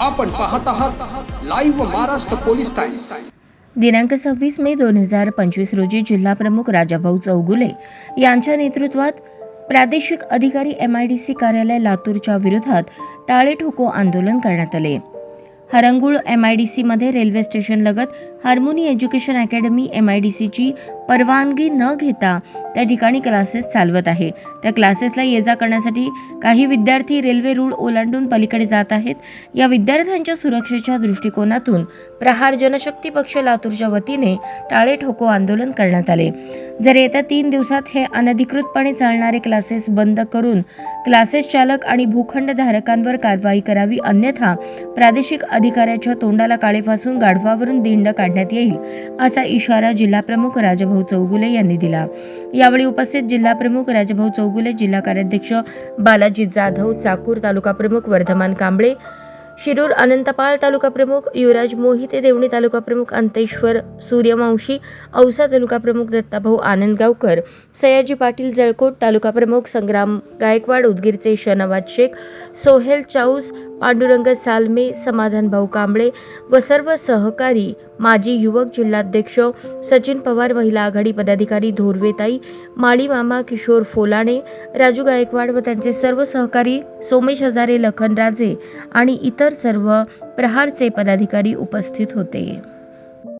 आपण पाहत आहात लाईव्ह महाराष्ट्र पोलीस टाइम्स दिनांक सव्वीस मे दोन हजार पंचवीस रोजी जिल्हा प्रमुख राजाभाऊ चौगुले यांच्या नेतृत्वात प्रादेशिक अधिकारी एम आय डी सी कार्यालय लातूरच्या विरोधात टाळे ठोको आंदोलन करण्यात आले. हरंगुळ एम आय डी सीमध्ये railway स्टेशनलगत Harmony Education Academy M I D सीची परवानगी न घेता त्या ठिकाणी क्लासेस चालवत आहे. त्या क्लासेसला ये जा करण्यासाठी काही विद्यार्थी रेल्वे रूळ ओलांडून पलीकडे जात आहेत. या विद्यार्थ्यांच्या सुरक्षेच्या दृष्टिकोनातून प्रहार जनशक्ती पक्ष लातूरच्या वतीने टाळे ठोको आंदोलन करण्यात आले. जर येत्या तीन दिवसात हे अनधिकृतपणे चालणारे क्लासेस बंद करून क्लासेस चालक आणि भूखंड धारकांवर कारवाई करावी अन्यथा प्रादेशिक अधिकाऱ्याच्या तोंडाला काळेपासून गाढवावरून दिंड काढण्यात येईल असा इशारा जिल्हाप्रमुख राजभवन राजभाऊ चौगुले यांनी दिला. यावेळी उपस्थित जिल्हा प्रमुख राजभाऊ चौगुले जिल्हा कार्याध्यक्ष बालाजी जाधव चाकूर तालुका प्रमुख वर्धमान कांबळे शिरूर अनंतपाळ तालुका प्रमुख युवराज मोहिते देवणी तालुका प्रमुख अंतेश्वर सूर्यवंशी औसा तालुका प्रमुख दत्ताभाऊ आनंदगावकर सयाजी पाटील जळकोट तालुका प्रमुख संग्राम गायकवाड उदगीरचे शनवाज शेख सोहेल चाऊस पांडुरंग सालमे समाधान भाऊ कांबळे व सर्व सहकारी माजी युवक जिल्हाध्यक्ष सचिन पवार महिला आघाडी पदाधिकारी धोरवेताई माळी मामा किशोर फोलाणे राजू गायकवाड व त्यांचे सर्व सहकारी सोमेश हजारे लखन राजे आणि इतर सर्व प्रहारचे पदाधिकारी उपस्थित होते.